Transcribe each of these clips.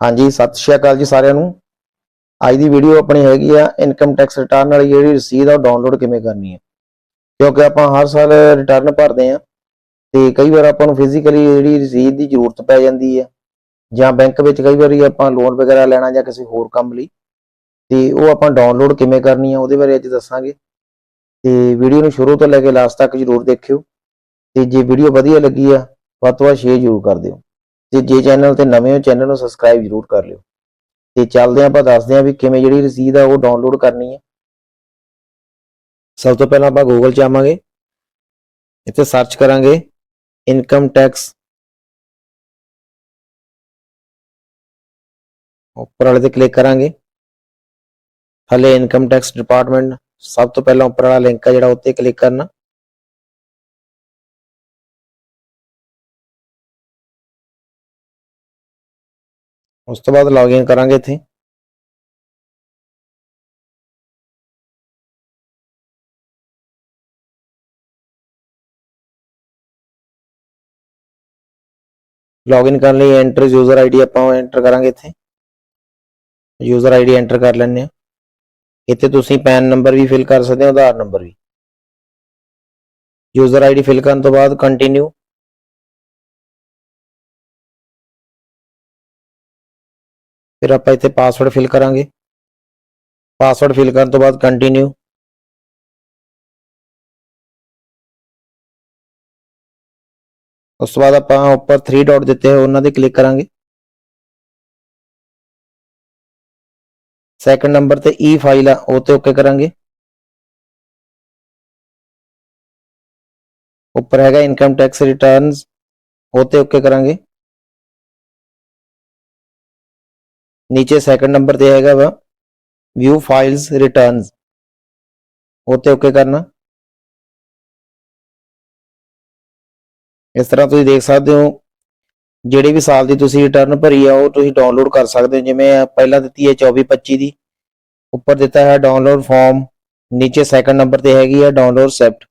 ਹਾਂਜੀ, ਸਤਿ ਸ਼੍ਰੀ ਅਕਾਲ ਜੀ ਸਾਰਿਆਂ ਨੂੰ। ਅੱਜ ਦੀ ਵੀਡੀਓ ਆਪਣੀ ਹੈਗੀ ਆ ਇਨਕਮ ਟੈਕਸ ਰਿਟਰਨ ਵਾਲੀ, ਜਿਹੜੀ ਰਸੀਦ ਆ ਉਹ ਡਾਊਨਲੋਡ ਕਿਵੇਂ ਕਰਨੀ ਹੈ ਕਿਉਂਕਿ ਆਪਾਂ ਹਰ ਸਾਲ ਰਿਟਰਨ ਭਰਦੇ ਆ ਤੇ ਕਈ ਵਾਰ ਆਪਾਂ ਨੂੰ ਫਿਜ਼ੀਕਲੀ ਜਿਹੜੀ ਰਸੀਦ ਦੀ ਜ਼ਰੂਰਤ ਪੈ ਜਾਂਦੀ ਹੈ ਜਾਂ ਬੈਂਕ ਵਿੱਚ ਕਈ ਵਾਰੀ ਆਪਾਂ ਲੋਨ ਵਗੈਰਾ ਲੈਣਾ ਜਾਂ ਕਿਸੇ ਹੋਰ ਕੰਮ ਲਈ। ਤੇ ਉਹ ਆਪਾਂ ਡਾਊਨਲੋਡ ਕਿਵੇਂ ਕਰਨੀ ਆ, ਉਹਦੇ ਬਾਰੇ ਅੱਜ ਦੱਸਾਂਗੇ। ਤੇ ਵੀਡੀਓ ਨੂੰ ਸ਼ੁਰੂ ਤੋਂ ਲੈ ਕੇ ਲਾਸਟ ਤੱਕ ਜ਼ਰੂਰ ਦੇਖਿਓ। ਤੇ ਜੇ ਵੀਡੀਓ ਵਧੀਆ ਲੱਗੀ ਆ, ਵੱਧ ਤੋਂ ਵੱਧ ਸ਼ੇਅਰ ਜ਼ਰੂਰ ਕਰ ਦਿਓ। ਤੇ ਜੇ ਚੈਨਲ ਤੇ ਨਵੇਂ ਹੋ ਚੈਨਲ ਨੂੰ ਸਬਸਕ੍ਰਾਈਬ ਜ਼ਰੂਰ ਕਰ ਲਿਓ। ਤੇ ਚੱਲਦੇ ਹਾਂ ਆਪਾਂ, ਦੱਸਦੇ ਹਾਂ ਵੀ ਕਿਵੇਂ ਜਿਹੜੀ ਰਸੀਦ ਆ, ਉਹ ਡਾਊਨਲੋਡ ਕਰਨੀ ਹੈ। ਸਭ ਤੋਂ ਪਹਿਲਾਂ ਆਪਾਂ ਗੂਗਲ 'ਚ ਆਵਾਂਗੇ। ਇੱਥੇ ਸਰਚ ਕਰਾਂਗੇ ਇਨਕਮ ਟੈਕਸ ਉੱਪਰ ਵਾਲੇ ਤੇ ਕਲਿੱਕ ਕਰਾਂਗੇ। ਥੱਲੇ ਇਨਕਮ ਟੈਕਸ ਡਿਪਾਰਟਮੈਂਟ ਸਭ ਤੋਂ ਪਹਿਲਾਂ ਉੱਪਰ ਵਾਲਾ ਲਿੰਕ ਆ ਜਿਹੜਾ, ਉੱਤੇ ਕਲਿੱਕ ਕਰਨਾ। ਉਸ ਤੋਂ ਬਾਅਦ ਲੌਗਇਨ ਕਰਾਂਗੇ ਇੱਥੇ ਲੌਗਇਨ ਕਰਨ ਲਈ ਐਂਟਰ ਯੂਜ਼ਰ ਆਈਡੀ ਆਪਾਂ ਐਂਟਰ ਕਰਾਂਗੇ ਇੱਥੇ ਯੂਜ਼ਰ ਆਈਡੀ ਐਂਟਰ ਕਰ ਲੈਂਦੇ ਆ ਇੱਥੇ ਤੁਸੀਂ ਪੈਨ ਨੰਬਰ ਵੀ ਫਿਲ ਕਰ ਸਕਦੇ ਹੋ ਆਧਾਰ ਨੰਬਰ ਵੀ ਯੂਜ਼ਰ ਆਈਡੀ ਫਿਲ ਕਰਨ ਤੋਂ ਬਾਅਦ ਕੰਟੀਨਿਊ ਫਿਰ ਆਪਾਂ ਇੱਥੇ ਪਾਸਵਰਡ ਫਿਲ ਕਰਾਂਗੇ। ਪਾਸਵਰਡ ਫਿਲ ਕਰਨ ਤੋਂ ਬਾਅਦ ਕੰਟੀਨਿਊ ਉਸ ਤੋਂ ਬਾਅਦ ਆਪਾਂ ਉੱਪਰ 3 ਡਾਟ ਦਿੱਤੇ ਹੋਏ, ਉਹਨਾਂ ਤੇ ਕਲਿੱਕ ਕਰਾਂਗੇ। ਸੈਕੰਡ ਨੰਬਰ ਤੇ e ਈ ਫਾਈਲ ਆ, ਉਹ ਤੇ ਓਕੇ ਕਰਾਂਗੇ। ਉੱਪਰ ਹੈਗਾ ਇਨਕਮ ਟੈਕਸ ਰਿਟਰਨਸ ਉਹ ਤੇ ਓਕੇ ਕਰਾਂਗੇ। ਨੀਚੇ ਸੈਕੰਡ ਨੰਬਰ ਤੇ ਹੈਗਾ ਵਾ ਵਿਊ ਫਾਈਲਸ ਰਿਟਰਨਸ ਉਹ ਤੇ ਓਕੇ ਕਰਨਾ। ਇਸ ਤਰ੍ਹਾਂ ਤੁਸੀਂ ਦੇਖ ਸਕਦੇ ਹੋ, ਜਿਹੜੇ ਵੀ ਸਾਲ ਦੀ ਤੁਸੀਂ ਰਿਟਰਨ ਭਰੀ ਆ, ਉਹ ਤੁਸੀਂ ਡਾਊਨਲੋਡ ਕਰ ਸਕਦੇ ਹੋ। ਜਿਵੇਂ ਪਹਿਲਾਂ ਦਿੱਤੀ ਹੈ 24 25 ਦੀ, ਉੱਪਰ ਦਿੱਤਾ ਹੈ ਡਾਊਨਲੋਡ ਫਾਰਮ ਨੀਚੇ ਸੈਕੰਡ ਨੰਬਰ ਤੇ ਹੈਗੀ ਆ ਡਾਊਨਲੋਡ ਸੈਪਟ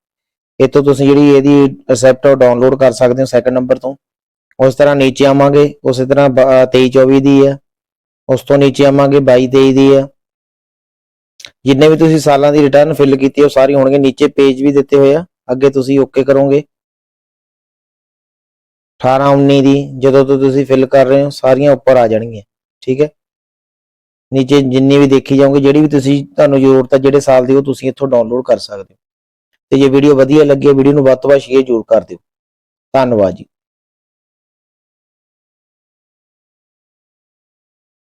ਇੱਥੋਂ ਤੁਸੀਂ ਜਿਹੜੀ ਇਹਦੀ ਅਸੈਪਟ ਉਹ ਡਾਊਨਲੋਡ ਕਰ ਸਕਦੇ ਹੋ ਸੈਕੰਡ ਨੰਬਰ ਤੋਂ। ਉਸ ਤਰ੍ਹਾਂ ਨੀਚੇ ਆਵਾਂਗੇ, ਉਸੇ ਤਰ੍ਹਾਂ 23 24 ਦੀ ਆ। ਉਸ ਤੋਂ ਨੀਚੇ ਆਵਾਂਗੇ 22 23 ਦੀ ਆ। ਜਿੰਨੇ ਵੀ ਤੁਸੀਂ ਸਾਲਾਂ ਦੀ ਰਿਟਰਨ ਫਿਲ ਕੀਤੀ ਉਹ ਸਾਰੀ ਹੋਣਗੇ, ਨੀਚੇ ਪੇਜ ਵੀ ਦਿੱਤੇ ਹੋਏ ਆ। ਅੱਗੇ ਤੁਸੀਂ ਓਕੇ ਕਰੋਗੇ। 18 19 ਦੀ, ਜਦੋਂ ਤੋਂ ਤੁਸੀਂ ਫਿਲ ਕਰ ਰਹੇ ਹੋ, ਸਾਰੀਆਂ ਉੱਪਰ ਆ ਜਾਣਗੀਆਂ, ਠੀਕ ਹੈ? ਨੀਚੇ ਜਿੰਨੀ ਵੀ ਦੇਖੀ ਜਾਓਗੇ, ਜਿਹੜੀ ਵੀ ਤੁਸੀਂ, ਤੁਹਾਨੂੰ ਜ਼ਰੂਰਤ ਹੈ ਜਿਹੜੇ ਸਾਲ ਦੀ, ਉਹ ਤੁਸੀਂ ਇੱਥੋਂ ਡਾਊਨਲੋਡ ਕਰ ਸਕਦੇ ਹੋ। ਤੇ ਜੇ ਵੀਡੀਓ ਵਧੀਆ ਲੱਗੇ ਵੀਡੀਓ ਨੂੰ ਵੱਧ ਤੋਂ ਵੱਧ ਸ਼ੇਅਰ ਜ਼ਰੂਰ ਕਰ ਦਿਓ। ਧੰਨਵਾਦ ਜੀ।